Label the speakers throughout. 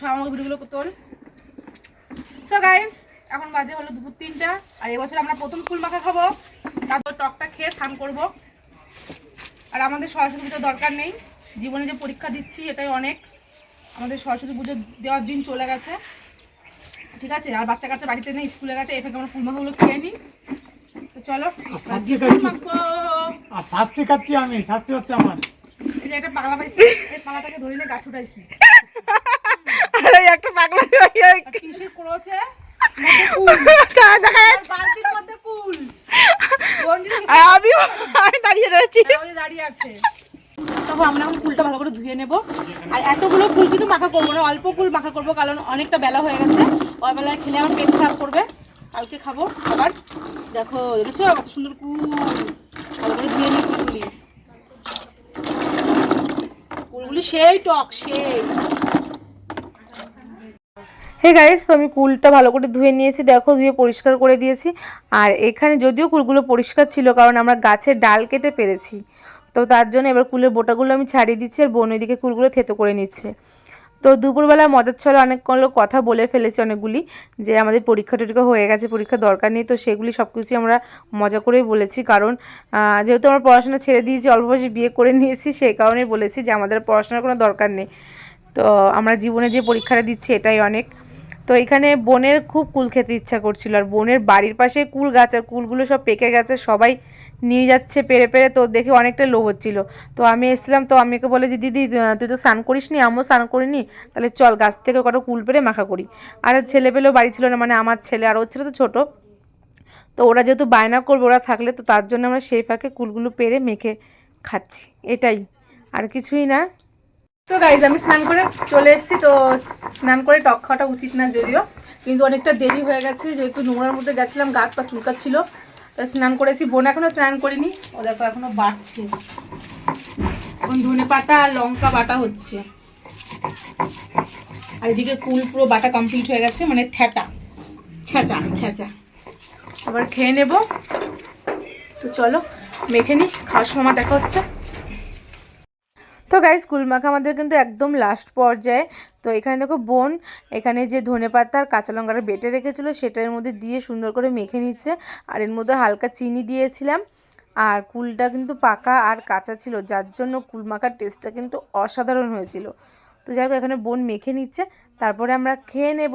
Speaker 1: সব আমাকে ভিডিওগুলো তোল সো গাইস এখন বাজে হলো দুপুর তিনটা আর এবছর আমরা প্রথম ফুল মাখা খাব। তারপর টকটা খেয়ে স্নান করব। আর আমাদের সরস্বতী পুজো দরকার নেই। জীবনে যে পরীক্ষা দিচ্ছি এটাই অনেক। আমাদের সরস্বতী পুজো দেওয়ার দিন চলে গেছে। ঠিক আছে? আর বাচ্চা কাচ্চা বাড়িতে নেই স্কুলে গেছে এর থেকে আমরা ফুল মাখাগুলো খেয়ে নিই। তো চলো
Speaker 2: আর শাস্তি খাচ্ছি আমি শাস্তি হচ্ছে আমার।
Speaker 1: একটা পাগলা পাইছি এই পালাটাকে ধরে নিয়ে গাছ উঠাইছি।
Speaker 3: আরে একটা পাগলা
Speaker 1: জিনিস
Speaker 3: আর আমিও আমি দাঁড়িয়ে রয়েছি।
Speaker 1: দাঁড়িয়ে আছে। তখন আমরা এখন ফুলটা ভালো করে ধুয়ে নেব। আর এতগুলো ফুল কিন্তু মাখা করব না অল্প ফুল মাখা করব কারণ অনেকটা বেলা হয়ে গেছে। ওই বেলায় খেলে আমার পেট খারাপ করবে। কালকে খাব আবার দেখো দেখেছ? কত সুন্দর কুল। ভালো করে ধুয়ে নিই ফুলগুলি ফুলগুলি সেই টক সেই।
Speaker 3: হে গাইস তো আমি কুলটা ভালো করে ধুয়ে নিয়েছি, দেখো ধুয়ে পরিষ্কার করে দিয়েছি। আর এখানে যদিও কুলগুলো পরিষ্কার ছিল, কারণ আমরা গাছের ডাল কেটে পেরেছি। তো তার জন্য এবার কুলের বোটাগুলো আমি ছাড়িয়ে দিচ্ছি আর বোন ওইদিকে কুলগুলো থেতো করে নিচ্ছে। তো দুপুরবেলা মজার ছলে অনেকগুলো কথা বলে ফেলেছি অনেকগুলি, যে আমাদের পরীক্ষা টরীক্ষা হয়ে গেছে পরীক্ষা দরকার নেই, তো সেগুলি সব কিছুই আমরা মজা করেই বলেছি। কারণ যেহেতু আমরা পড়াশোনা ছেড়ে দিয়েছি অল্প বয়সে বিয়ে করে নিয়েছি সেই কারণেই বলেছি যে আমাদের পড়াশোনার কোনো দরকার নেই। তো আমরা জীবনে যে পরীক্ষাটা দিচ্ছি, এটাই অনেক। তো এখানে বোনের খুব কুল খেতে ইচ্ছা করছিল। আর বোনের বাড়ির পাশে কুল গাছ, আর কুলগুলো সব পেকে গেছে, সবাই নিয়ে যাচ্ছে পেরে পেরে, তো দেখে অনেকটা লোভ হচ্ছিল। তো আমি এসলাম তো আমি ওকে বলে যে, দিদি তুই তো স্নান করিস নি, আমিও স্নান করিনি তাহলে চল গাছ থেকে কটা কুল পেরে মাখা করি। আর ছেলে পেলেও বাড়ি ছিল না মানে আমার ছেলে, আর ওর ছেলে তো ছোটো। তো ওরা যেহেতু বায়না করবে, ওরা থাকলে, তো তার জন্য আমরা সেই ফাঁকে কুলগুলো পেরে মেখে খাচ্ছি, এটাই। আর কিছুই না
Speaker 1: তো গাইজ আমি স্নান করে চলে এসেছি, তো স্নান করে টক খাওয়াটা উচিত না যদিও। কিন্তু অনেকটা দেরি হয়ে গেছে, যেহেতু নোংরার মধ্যে গেছিলাম গাছ পা চুলকাচ্ছিল, তো স্নান করেছি। বোন এখনও স্নান করিনি, ও দেখো এখনও বাড়ছে। এখন ধনে পাতা আর লঙ্কা বাটা হচ্ছে। আর এদিকে কুল পুরো বাটা কমপ্লিট হয়ে গেছে মানে ঠেটা। ছেঁচা ছেঁচা। আবার খেয়ে নেব। তো চলো, মেখে নিই খাওয়ার সময় দেখা হচ্ছে।
Speaker 3: তো গাইস কুল মাখা আমাদের কিন্তু একদম লাস্ট পর্যায়ে। তো এখানে দেখো বোন, এখানে যে ধনে পাতা আর কাঁচা লঙ্কাটা বেটে রেখেছিলো, সেটার মধ্যে দিয়ে সুন্দর করে মেখে নিচ্ছে। আর এর মধ্যে হালকা চিনি দিয়েছিলাম। আর কুলটা কিন্তু পাকা আর কাঁচা ছিল, যার জন্য কুল মাখার টেস্টটা কিন্তু অসাধারণ হয়েছিল। তো যাই হোক, এখানে বোন মেখে নিচ্ছে। তারপরে আমরা খেয়ে নেব।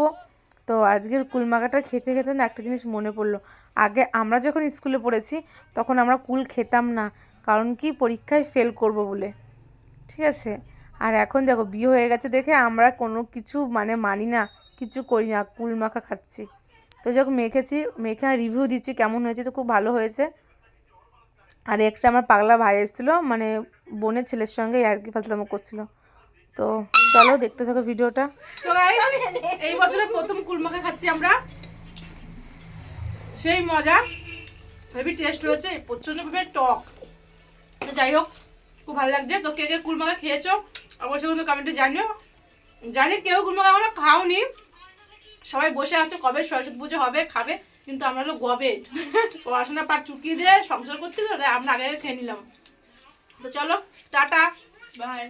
Speaker 3: তো আজকের কুল মাখাটা খেতে খেতে না একটা জিনিস মনে পড়ল। আগে আমরা যখন স্কুলে পড়েছি, তখন আমরা কুল খেতাম না। কারণ কি? পরীক্ষায় ফেল করব বলে। ঠিক আছে? আর এখন দেখো, বিয়ে হয়ে গেছে দেখে আমরা কোনো কিছু মানে মানি না, কিছু করি না, কুল মাখা খাচ্ছি। তো যখন মেখেছি, মেখে রিভিউ দিচ্ছি কেমন হয়েছে তো খুব ভালো হয়েছে। আর একটা আমার পাগলা ভাই এসেছিল মানে বোনের ছেলের সঙ্গে আর কি ফাজলামো করছিল। তো চলো, দেখতে থাকো ভিডিওটা।
Speaker 1: এই বছরের প্রথম কুলমাখা খাচ্ছি আমরা। সেই মজা। হেভি টেস্ট হয়েছে প্রচণ্ড ভাবে টক যাই হোক খুব ভালো লাগছে। তো কে কে কুলমাখা খেয়েছো অবশ্যই কিন্তু কমেন্টে জানিও। জানি কেউ কুলমাখা এখনও খাওনি। সবাই বসে আছো কবে সরস্বতী পুজো হবে, খাবে, কিন্তু আমরা হলো গবে। পড়াশোনা পার চুকিয়ে দিয়ে সংসার করছি তো আমরা আগে খেয়ে নিলাম। তো চলো, টাটা বাই